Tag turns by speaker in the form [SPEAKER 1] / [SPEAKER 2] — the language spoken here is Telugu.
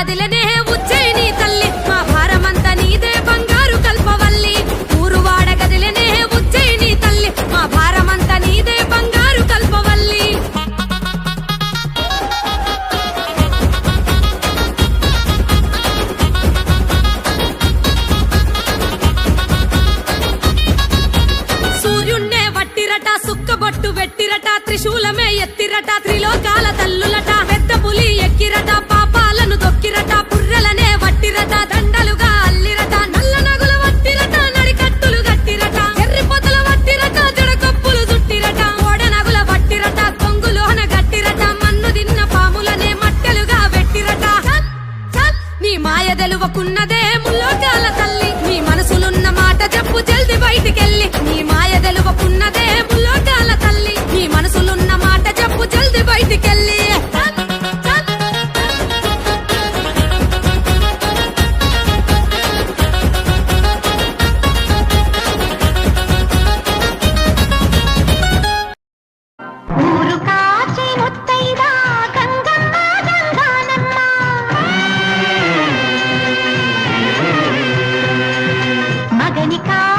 [SPEAKER 1] కదిలనే ఉజ్జయిని తల్లి. మా భారమంత నీదే బంగారు కల్పవల్లి. ఊరువాడ కదిలనే ఉజ్జయిని తల్లి. మా భారమంత నీదే బంగారు కల్పవల్లి. సూర్యున్నే వట్టిరట సుక్కబొట్టు వెట్టిరట త్రిశూలమే ఎత్తిరట త్రిలోకాల తల్లులట. విలువకున్నదే ముల్లోకాల తల్లి. నీ మనసులున్న మాట చెప్పు జల్ది బయటికెళ్ళి. నీ
[SPEAKER 2] Monica.